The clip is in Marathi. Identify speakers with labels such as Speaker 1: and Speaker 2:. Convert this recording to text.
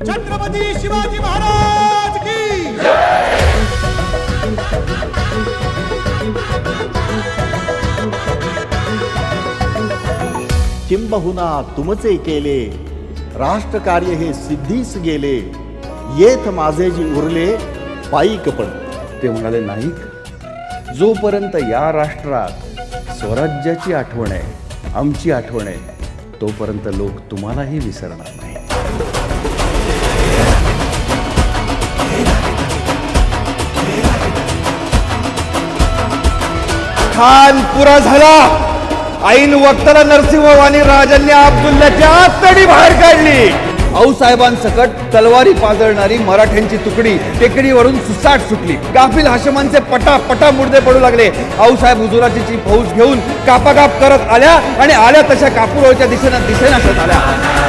Speaker 1: छत्रपती शिवाजी महाराज की किंबहुना तुमचे केले राष्ट्रकार्य हे सिद्धीस गेले येत माझे जी उरले पायी कपड
Speaker 2: ते म्हणाले नाईक जोपर्यंत या राष्ट्रात स्वराज्याची आठवण आहे आमची आठवण आहे. तोपर्यंत लोक तुम्हालाही विसरणार नाही
Speaker 3: खान पुरा झाला. ऐन वक्ताला नरसिंहवाणी राजांनी अब्दुल्लाच्या तडी बाहेर काढली. आऊसाहेबांसकट तलवारी पाजळणारी मराठ्यांची तुकडी. टेकडीवरून सुसाट सुटली. गाफील हाशमांचे पटा पटा मुडदे पडू लागले. आऊसाहेब हुजुराची फौज घेऊन कापाकाप करत आल्या आणि आल्या तशा कापूरच्या दिशेनं दिशेनाशत आल्या.